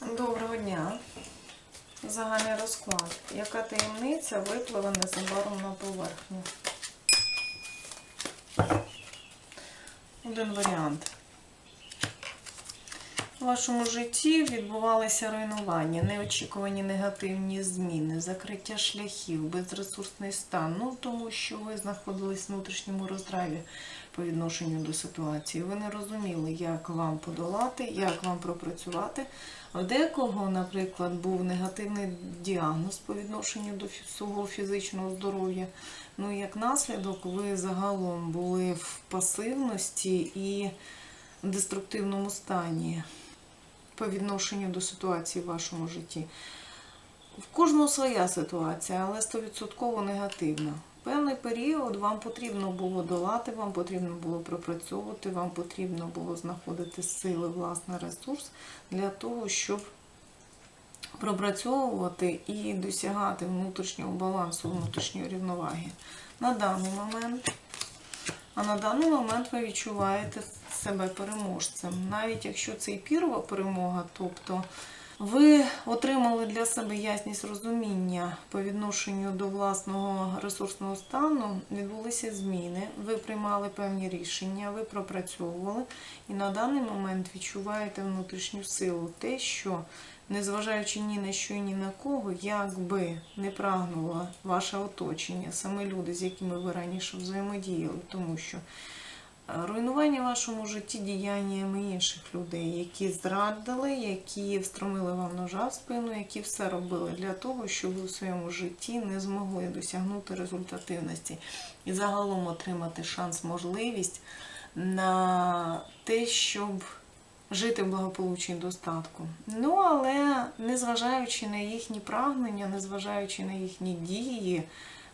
Доброго дня. Загальний розклад. Яка таємниця випливе незабаром на поверхню? Один варіант. У вашому житті відбувалися руйнування, неочікувані негативні зміни, закриття шляхів, безресурсний стан. Ну, тому що ви знаходились в внутрішньому роздраві по відношенню до ситуації. Ви не розуміли, як вам подолати, як вам пропрацювати. В декого, наприклад, був негативний діагноз по відношенню до свого фізичного здоров'я. Ну, як наслідок, ви загалом були в пасивності і в деструктивному стані по відношенню до ситуації в вашому житті. В кожного своя ситуація, але 100% негативна. Певний період вам потрібно було долати, вам потрібно було пропрацьовувати, вам потрібно було знаходити сили, власний ресурс для того, щоб пропрацьовувати і досягати внутрішнього балансу, внутрішньої рівноваги. На даний момент а на даний момент ви відчуваєте себе переможцем. Навіть якщо це і пірова перемога, тобто ви отримали для себе ясність розуміння по відношенню до власного ресурсного стану, відбулися зміни, ви приймали певні рішення, ви пропрацьовували, і на даний момент відчуваєте внутрішню силу, те, що незважаючи ні на що і ні на кого, як би не прагнуло ваше оточення, саме люди, з якими ви раніше взаємодіяли, тому що руйнування в вашому житті діяннями інших людей, які зрадили, які встромили вам ножа в спину, які все робили для того, щоб ви в своєму житті не змогли досягнути результативності і загалом отримати шанс, можливість на те, щоб жити в благополуччі і достатку. Ну, але незважаючи на їхні прагнення, незважаючи на їхні дії,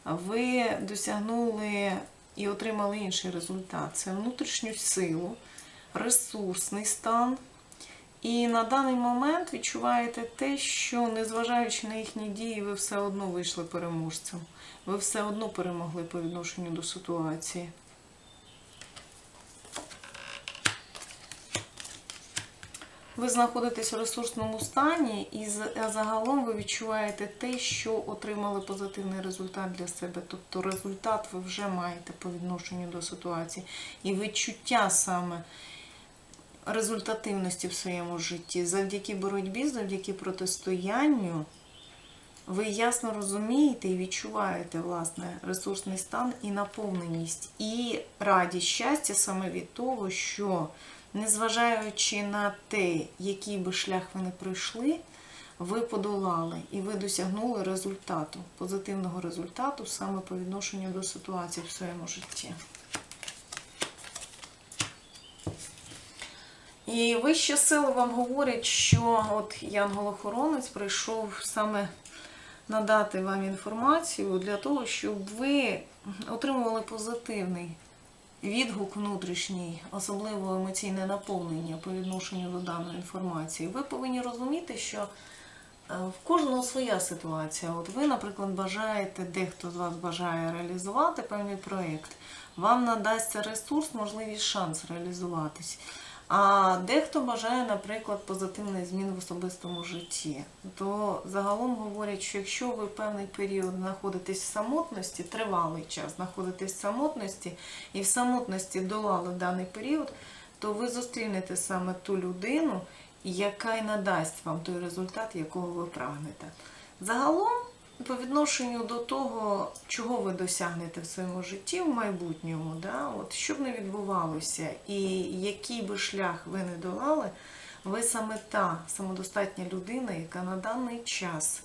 ви досягнули і отримали інший результат. Це внутрішню силу, ресурсний стан. І на даний момент відчуваєте те, що незважаючи на їхні дії, ви все одно вийшли переможцем. Ви все одно перемогли по відношенню до ситуації. Ви знаходитесь в ресурсному стані, і загалом ви відчуваєте те, що отримали позитивний результат для себе. Тобто результат ви вже маєте по відношенню до ситуації. І відчуття саме результативності в своєму житті завдяки боротьбі, завдяки протистоянню. Ви ясно розумієте і відчуваєте власне ресурсний стан і наповненість, і радість щастя саме від того, що незважаючи на те, який би шлях ви не пройшли, ви подолали і ви досягнули результату, позитивного результату саме по відношенню до ситуації в своєму житті. І вищі сили вам говорять, що от Янгол-охоронець прийшов саме надати вам інформацію для того, щоб ви отримували позитивний відгук внутрішній, особливо емоційне наповнення по відношенню до даної інформації. Ви повинні розуміти, що е, в кожного своя ситуація. От ви, наприклад, бажаєте, дехто з вас бажає реалізувати певний проєкт, вам надасться ресурс, можливість шанс реалізуватись. А дехто бажає, наприклад, позитивних змін в особистому житті. То загалом говорять, що якщо ви певний період знаходитесь в самотності, тривалий час знаходитесь в самотності і в самотності долали даний період, то ви зустрінете саме ту людину, яка й надасть вам той результат, якого ви прагнете. Загалом, по відношенню до того, чого ви досягнете в своєму житті в майбутньому, да, от, що б не відбувалося, і який би шлях ви не долали, ви саме та самодостатня людина, яка на даний час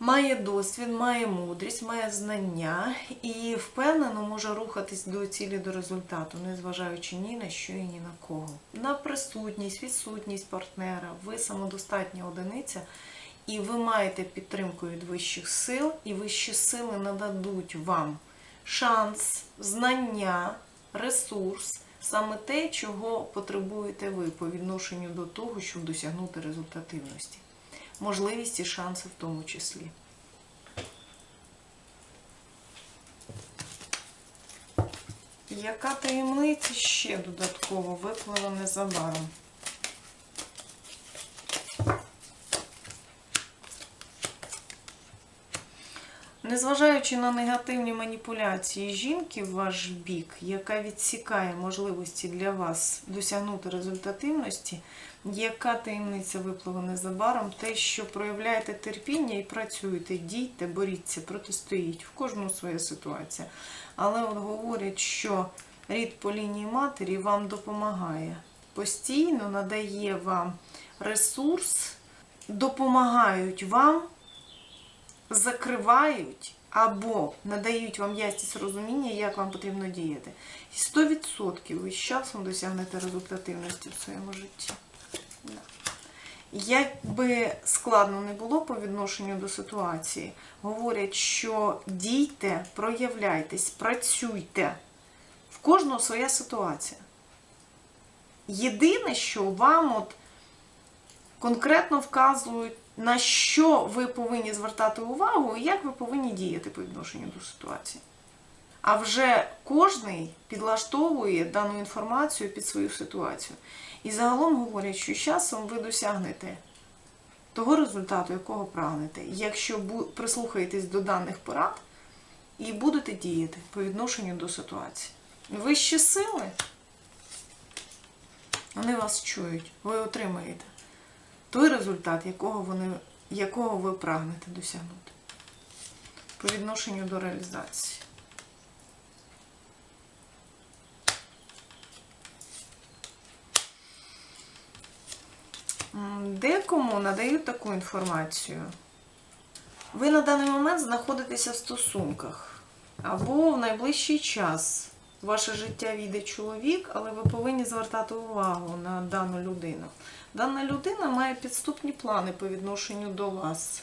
має досвід, має мудрість, має знання і впевнено може рухатись до цілі, до результату, незважаючи ні на що і ні на кого. На присутність, відсутність партнера, ви самодостатня одиниця, і ви маєте підтримку від вищих сил, і вищі сили нададуть вам шанс, знання, ресурс, саме те, чого потребуєте ви по відношенню до того, щоб досягнути результативності. Можливість і шанси в тому числі. Яка таємниця ще додатково випливе незабаром? Незважаючи на негативні маніпуляції жінки в ваш бік, яка відсікає можливості для вас досягнути результативності, яка таємниця випливе незабаром, те, що проявляєте терпіння і працюєте, дійте, боріться, протистоїть. В кожному своя ситуація. Але от говорять, що рід по лінії матері вам допомагає. Постійно надає вам ресурс, допомагають вам закривають або надають вам ясність розуміння, як вам потрібно діяти. І 100% ви з часом досягнете результативності в своєму житті. Як би складно не було по відношенню до ситуації, говорять, що дійте, проявляйтесь, працюйте. В кожного своя ситуація. Єдине, що вам от конкретно вказують, на що ви повинні звертати увагу і як ви повинні діяти по відношенню до ситуації. А вже кожний підлаштовує дану інформацію під свою ситуацію. І загалом говорять, що з часом ви досягнете того результату, якого прагнете, якщо прислухаєтесь до даних порад і будете діяти по відношенню до ситуації. Вищі сили, вони вас чують, ви отримаєте той результат, якого, вони, якого ви прагнете досягнути по відношенню до реалізації. Декому надають таку інформацію. Ви на даний момент знаходитеся в стосунках, або в найближчий час ваше життя війде чоловік, але ви повинні звертати увагу на дану людину. Дана людина має підступні плани по відношенню до вас.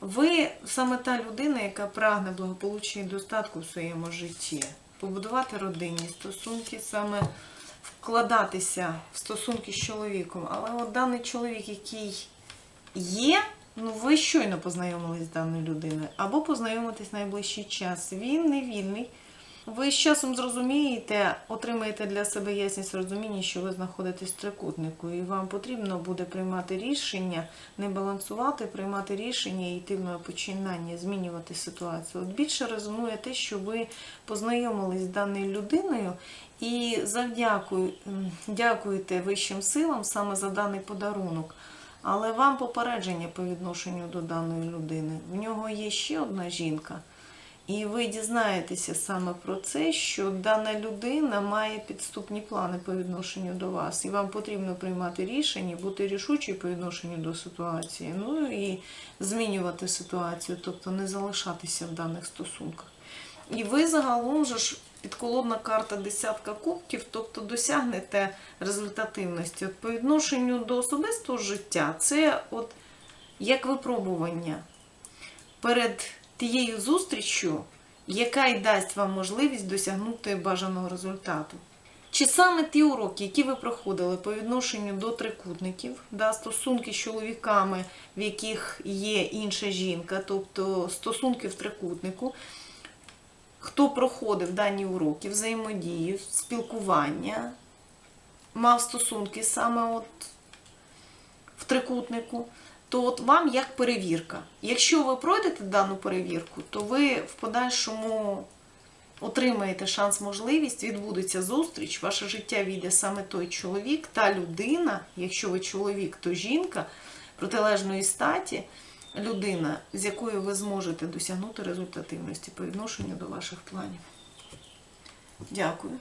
Ви саме та людина, яка прагне благополуччя і достатку в своєму житті, побудувати родинні стосунки, саме вкладатися в стосунки з чоловіком. Але от даний чоловік, який є, ну ви щойно познайомились з даною людиною, або познайомитесь найближчий час. Він не вільний. Ви з часом зрозумієте, отримаєте для себе ясність розуміння, що ви знаходитесь в трикутнику, і вам потрібно буде приймати рішення, не балансувати, приймати рішення і йти в починання, змінювати ситуацію. От більше резонує те, що ви познайомились з даною людиною і завдякую, дякуєте вищим силам саме за даний подарунок. Але вам попередження по відношенню до даної людини. В нього є ще одна жінка. І ви дізнаєтеся саме про це, що дана людина має підступні плани по відношенню до вас, і вам потрібно приймати рішення, бути рішучі по відношенню до ситуації, ну і змінювати ситуацію, тобто не залишатися в даних стосунках. І ви загалом же ж підколодна карта десятка кубків, тобто досягнете результативності. От по відношенню до особистого життя, це от як випробування перед тією зустріччю, яка й дасть вам можливість досягнути бажаного результату. Чи саме ті уроки, які ви проходили по відношенню до трикутників, да, стосунки з чоловіками, в яких є інша жінка, тобто стосунки в трикутнику, хто проходив дані уроки, взаємодію, спілкування, мав стосунки саме от в трикутнику, то от вам як перевірка. Якщо ви пройдете дану перевірку, то ви в подальшому отримаєте шанс, можливість, відбудеться зустріч, ваше життя війде саме той чоловік, та людина, якщо ви чоловік, то жінка протилежної статі, людина, з якою ви зможете досягнути результативності по відношенню до ваших планів. Дякую.